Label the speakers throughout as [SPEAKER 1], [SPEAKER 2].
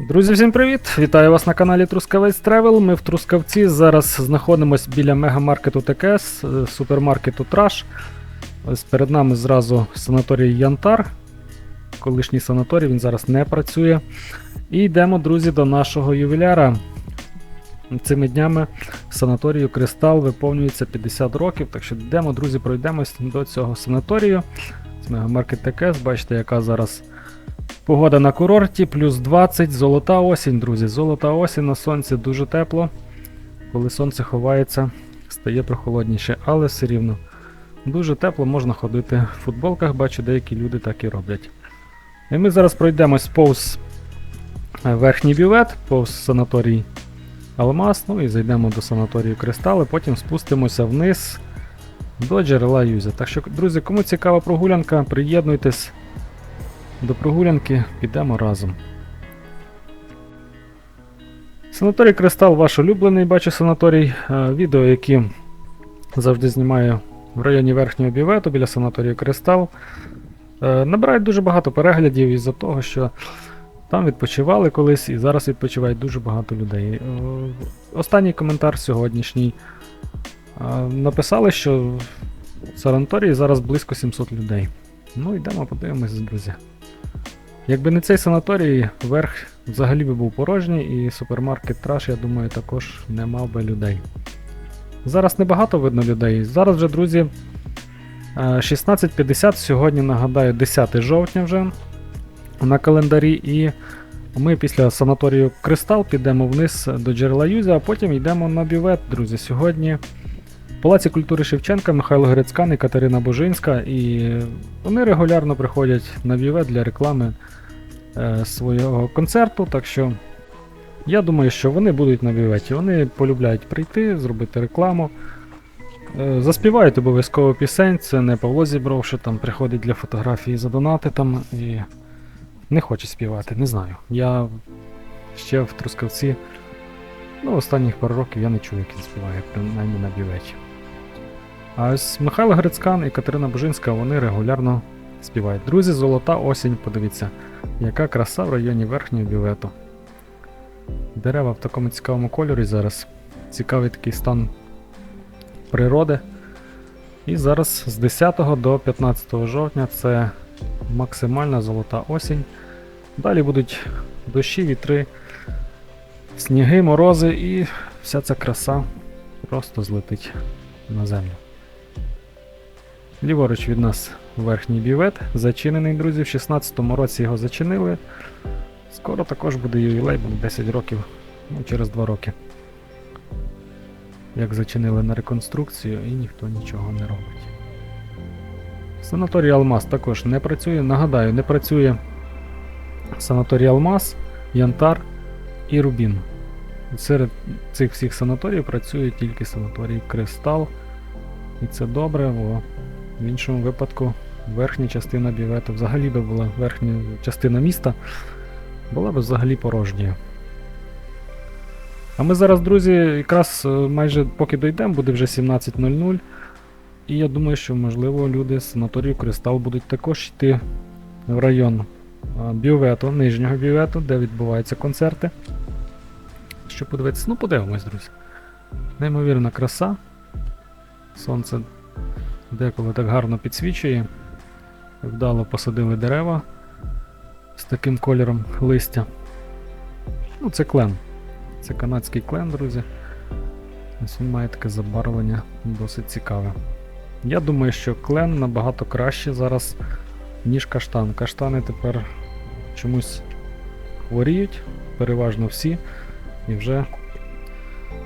[SPEAKER 1] Друзі, всім привіт! Вітаю вас на каналі Трускавець Тревел. Ми в Трускавці зараз знаходимося біля мегамаркету ТКС, е, супермаркету Траш. Ось перед нами зразу санаторій Янтар. Колишній санаторій, він зараз не працює. І йдемо, друзі, до нашого ювіляра. Цими днями санаторію Кристал виповнюється 50 років, так що йдемо, друзі, пройдемось до цього санаторію. Це мегамаркет ТКС, бачите, яка зараз Погода на курорті, плюс 20, золота осінь, друзі. Золота осінь на сонці дуже тепло. Коли сонце ховається, стає прохолодніше, але все рівно. Дуже тепло, можна ходити в футболках, бачу, деякі люди так і роблять. І ми зараз пройдемось повз е, верхній бювет, повз санаторій Алмаз, ну і зайдемо до санаторію Кристали, потім спустимося вниз до джерела Юзя. Так що, друзі, кому цікава прогулянка, приєднуйтесь. До прогулянки підемо разом. Санаторій Кристал ваш улюблений, бачу санаторій. Е, Відео, які завжди знімаю в районі верхнього бівету біля санаторію Кристал. е, Набирають дуже багато переглядів із-за того, що там відпочивали колись і зараз відпочивають дуже багато людей. Е, Останній коментар сьогоднішній. Написали, що в санаторії зараз близько 700 людей. Ну, йдемо, подивимось, друзі. Якби не цей санаторій, верх взагалі би був порожній, і супермаркет Траш, я думаю, також не мав би людей. Зараз небагато видно людей. Зараз вже, друзі, е, 16.50, сьогодні нагадаю, 10 жовтня вже на календарі, і ми після санаторію Кристал підемо вниз до джерела Юзя, а потім йдемо на бювет, друзі. Сьогодні Палаці культури Шевченка Михайло Грицькан і Катерина Божинська, і вони регулярно приходять на бювет для реклами е, свого концерту. Так що я думаю, що вони будуть на бюветі. Вони полюбляють прийти, зробити рекламу. Е, Заспівають обов'язково пісень, це не Павло Зібров, що там приходить для фотографії задонати там і не хоче співати, не знаю. Я ще в Трускавці, ну, останніх пару років я не чую, як він співає, принаймні на бюветі. А ось Михайло Грицькан і Катерина Божинська вони регулярно співають. Друзі, золота осінь, подивіться, яка краса в районі верхнього бювету. Дерева в такому цікавому кольорі зараз. Цікавий такий стан природи. І зараз з 10 до 15 жовтня це максимальна золота осінь. Далі будуть дощі, вітри, сніги, морози і вся ця краса просто злетить на землю. Ліворуч від нас верхній бівет, зачинений, друзі, в 16-му році його зачинили. Скоро також буде ювілей, буде 10 років, ну, через 2 роки. Як зачинили на реконструкцію і ніхто нічого не робить. Санаторій Алмаз також не працює. Нагадаю, не працює санаторій Алмаз, Янтар і Рубін. Серед цих всіх санаторіїв працює тільки санаторій Кристал. І це добре, бо в іншому випадку верхня частина бювету взагалі би була верхня частина міста, була б взагалі порожньою. А ми зараз, друзі, якраз е, майже поки дійдемо, буде вже 17.00. І я думаю, що, можливо, люди з санаторію Кристал будуть також йти в район а, бювету, нижнього бювету, де відбуваються концерти. Щоб подивитися, ну подивимось, друзі. Неймовірна краса. Сонце деколи так гарно підсвічує. Вдало посадили дерева з таким кольором листя. Ну, це клен. Це канадський клен, друзі. Ось він має таке забарвлення досить цікаве. Я думаю, що клен набагато краще зараз, ніж каштан. Каштани тепер чомусь хворіють, переважно всі. І вже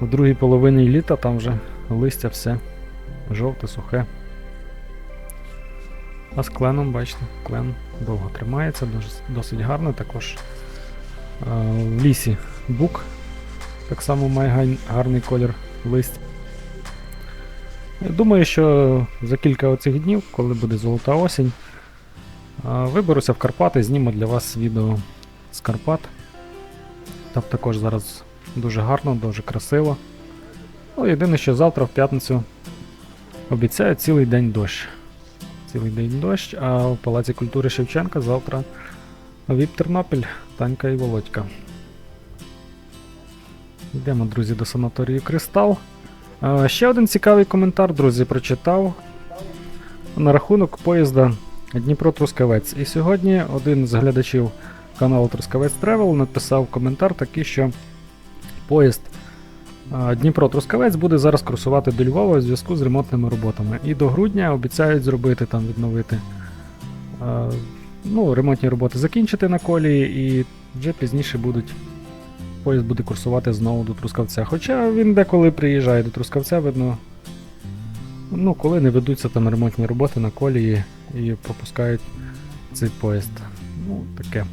[SPEAKER 1] в другій половині літа там вже листя все жовте, сухе. А з кленом, бачите, клен довго тримається, дос- досить гарно. Також е, в лісі бук так само має гарний колір листя. Думаю, що за кілька оцих днів, коли буде золота осінь, е, виберуся в Карпати, зніму для вас відео з Карпат. Там також зараз дуже гарно, дуже красиво. Ну, єдине, що завтра в п'ятницю обіцяю цілий день дощ. Цілий день дощ, а в Палаці культури Шевченка завтра Віп Тернопіль, Танька і Володька. Йдемо, друзі, до санаторію Кристал. Ще один цікавий коментар, друзі, прочитав на рахунок поїзда Дніпро-Трускавець. І сьогодні один з глядачів каналу Трускавець Тревел написав коментар такий, що поїзд е, Дніпро-Трускавець буде зараз курсувати до Львова у зв'язку з ремонтними роботами. І до грудня обіцяють зробити там відновити. Ну, ремонтні роботи закінчити на колії, і вже пізніше будуть поїзд буде курсувати знову до Трускавця. Хоча він деколи приїжджає до Трускавця, видно. Ну, коли не ведуться там ремонтні роботи на колії і пропускають цей поїзд. Ну, таке.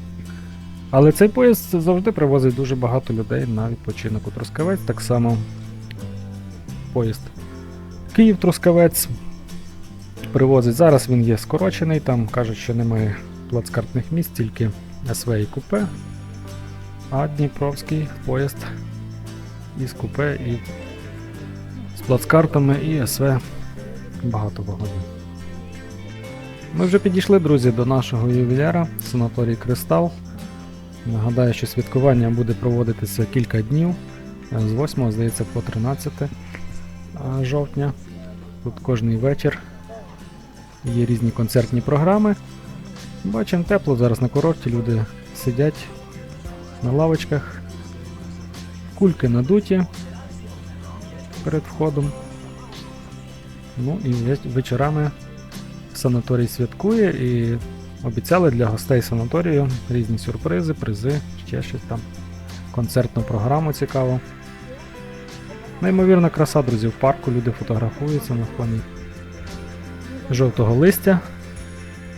[SPEAKER 1] Але цей поїзд завжди привозить дуже багато людей на відпочинок у Трускавець. Так само поїзд Київ-Трускавець привозить. Зараз він є скорочений, там кажуть, що немає плацкартних місць, тільки СВ і купе. А Дніпровський поїзд із купе і з плацкартами і СВ багато вагонів. Ми вже підійшли, друзі, до нашого ювіляра санаторій Кристал. Нагадаю, що святкування буде проводитися кілька днів е, з 8, здається, по 13 е, жовтня. Тут кожний вечір є різні концертні програми. Бачимо тепло зараз на курорті, люди сидять на лавочках, кульки надуті перед входом. Ну і ве- вечорами санаторій святкує і обіцяли для гостей санаторію різні сюрпризи, призи, ще щось там. Концертну програму цікаво. Неймовірна краса, друзі, в парку люди фотографуються на фоні жовтого листя,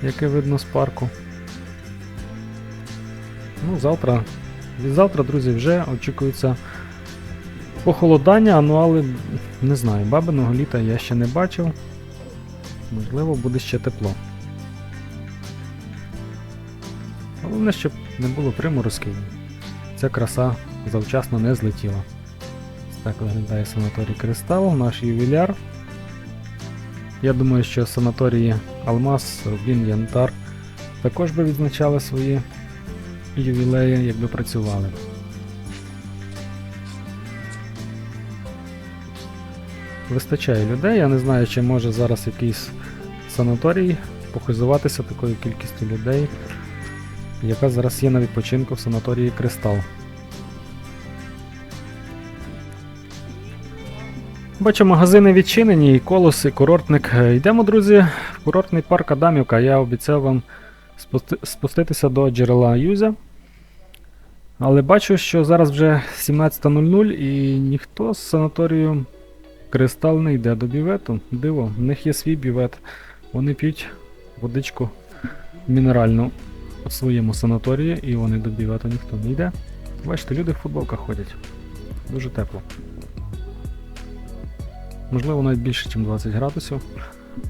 [SPEAKER 1] яке видно з парку. Ну, завтра. Завтра, друзі, вже очікується похолодання, ну але не знаю, бабиного літа я ще не бачив. Можливо, буде ще тепло. Головне, щоб не було приморозків. Ця краса завчасно не злетіла. Так виглядає санаторій Кристал, наш ювіляр. Я думаю, що санаторії Алмаз, Рубін, Янтар також би відзначали свої ювілеї, якби працювали. Вистачає людей, я не знаю, чи може зараз якийсь санаторій похизуватися такою кількістю людей, яка зараз є на відпочинку в санаторії Кристал. Бачу, магазини відчинені, і колос, і курортник. Йдемо, друзі, в курортний парк Адамівка. Я обіцяв вам спусти- спуститися до джерела Юзя. Але бачу, що зараз вже 17.00 і ніхто з санаторію Кристал не йде до бювету. Диво, в них є свій бювет. Вони п'ють водичку мінеральну у своєму санаторії, і вони до бювету ніхто не йде. Бачите, люди в футболках ходять. Дуже тепло. Можливо, навіть більше, ніж 20 градусів.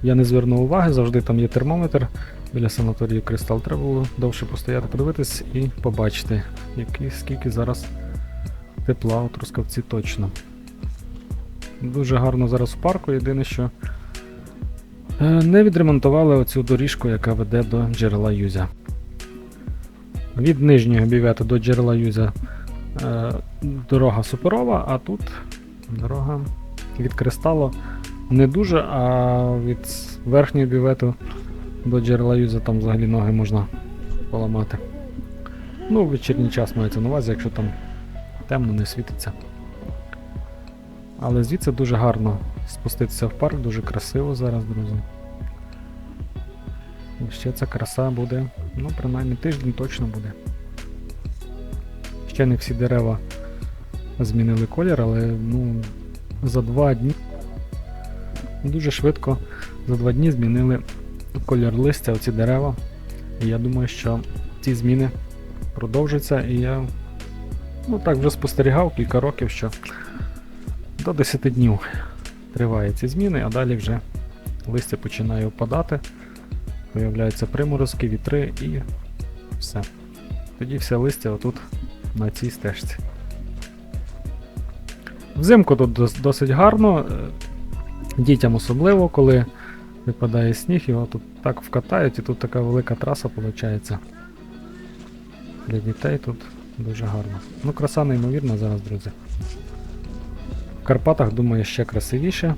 [SPEAKER 1] Я не звернув уваги, завжди там є термометр. Біля санаторію Кристал треба було довше постояти, подивитись і побачити, які, скільки зараз тепла у Трускавці точно. Дуже гарно зараз в парку, єдине, що е, не відремонтували оцю доріжку, яка веде до джерела Юзя. Від нижнього бівета до джерела Юзя е, дорога суперова, а тут дорога від кристалу не дуже, а від верхнього бівету до джерела Юза там взагалі ноги можна поламати. Ну, вечірній час мається на увазі, якщо там темно не світиться. Але звідси дуже гарно спуститися в парк, дуже красиво зараз, друзі. І ще ця краса буде, ну, принаймні тиждень точно буде. Ще не всі дерева змінили колір, але ну, за два дні дуже швидко за два дні змінили колір листя, оці дерева. І я думаю, що ці зміни продовжаться, і я ну, так вже спостерігав кілька років, що до 10 днів триває ці зміни, а далі вже листя починає опадати, появляються приморозки, вітри і все. Тоді все листя отут на цій стежці. Взимку тут досить гарно, е, дітям особливо, коли випадає сніг, його тут так вкатають, і тут така велика траса виходить. Для дітей тут Дуже гарно. Ну, краса неймовірна зараз, друзі. В Карпатах, думаю, ще красивіше.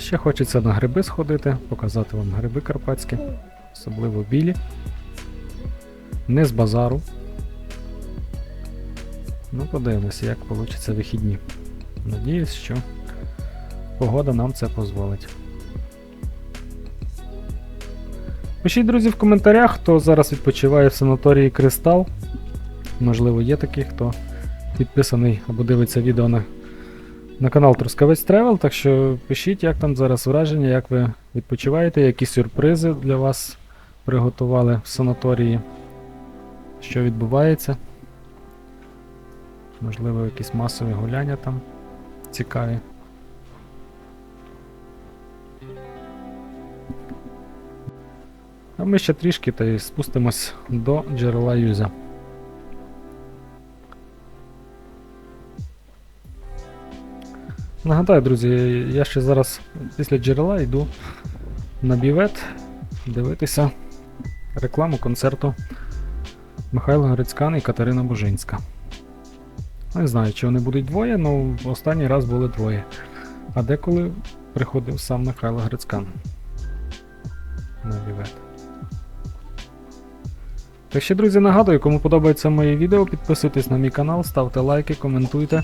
[SPEAKER 1] Ще хочеться на гриби сходити, показати вам гриби карпатські, особливо білі. Не з базару. Ну, подивимося, як вийде вихідні. Надіюсь, що погода нам це дозволить. Пишіть, друзі, в коментарях, хто зараз відпочиває в санаторії Кристал. Можливо, є такий, хто підписаний або дивиться відео на, на канал Трускавець Тревел. Так що пишіть, як там зараз враження, як ви відпочиваєте, які сюрпризи для вас приготували в санаторії, що відбувається. Можливо, якісь масові гуляння там цікаві. А ми ще трішки та й спустимось до джерела Юзя. Нагадаю, друзі, я ще зараз після джерела йду на бівет дивитися рекламу концерту Михайла Грицькан і Катерина Бужинська. Не знаю, чи вони будуть двоє, але останній раз були двоє. А деколи приходив сам Михайло Грицькан на бівет. Так ще, друзі, нагадую, кому подобається моє відео, підписуйтесь на мій канал, ставте лайки, коментуйте,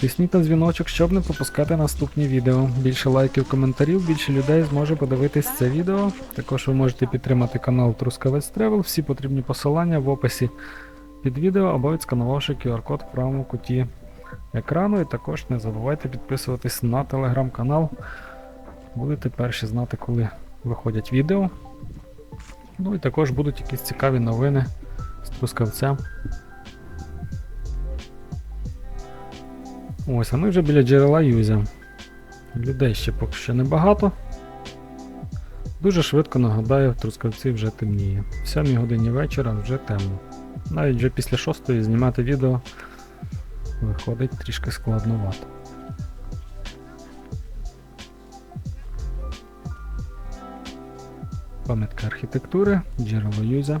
[SPEAKER 1] тисніть на дзвіночок, щоб не пропускати наступні відео. Більше лайків, коментарів, більше людей зможе подивитись це відео. Також ви можете підтримати канал Трускавець Тревел. Всі потрібні посилання в описі під відео або відсканувавши QR-код в правому куті екрану. І також не забувайте підписуватись на телеграм-канал. Будете перші знати, коли виходять відео. Ну і також будуть якісь цікаві новини з Трускавця. Ось, а ми вже біля джерела Юзя. Людей ще поки що небагато. Дуже швидко нагадаю, в Трускавці вже темніє. В 7 годині вечора вже темно. Навіть вже після 6 знімати відео виходить трішки складновато. Пам'ятка архітектури, джерело Юзя.